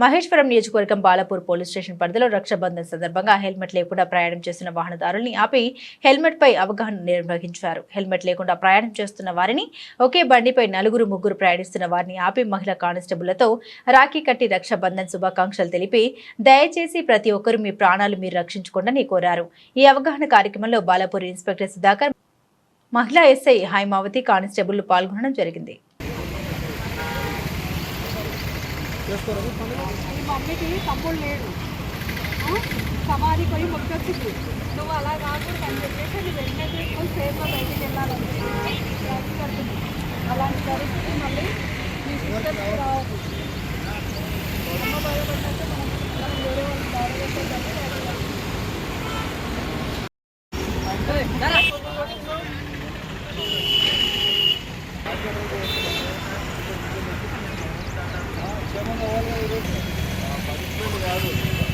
మహేశ్వరం నియోజకవర్గం Balapur police station పరిధిలో రక్షాబంధన్ సందర్భంగా హెల్మెట్ లేకుండా ప్రయాణం చేస్తున్న వాహనదారుల్ని ఆపి హెల్మెట్ పై అవగాహన నిర్వహించారు. హెల్మెట్ లేకుండా ప్రయాణం చేస్తున్న వారిని ఒకే బండిపై నలుగురు ముగ్గురు ప్రయాణిస్తున్న వారిని ఆపి మహిళా కానిస్టేబుళ్ళతో రాఖీ కట్టి రక్షాబంధన్ శుభాకాంక్షలు తెలిపి దయచేసి ప్రతి ఒక్కరూ మీ ప్రాణాలు మీరు రక్షించుకోండి కోరారు. ఈ అవగాహన కార్యక్రమంలో బాలపూర్ ఇన్స్పెక్టర్ సుధాకర్ మహిళా ఎస్ఐ హైమావతి కానిస్టేబుల్ పాల్గొనడం జరిగింది. ఈ మమ్మీకి తమ్ముడు లేడు? సమాధి పోయి మొక్కొచ్చింది నువ్వు అలా కాకూడదు అని చెప్పేసి అది వెంటనే తీసుకొని సేఫ్గా బయటికి వెళ్ళాలని కడుతుంది అలాంటి పరిస్థితి మళ్ళీ మీ సిస్టర్స్కి రావద్దు. అమ్మ బాధపడినట్టు మనం మనం వేరే వాళ్ళు బాధపడితే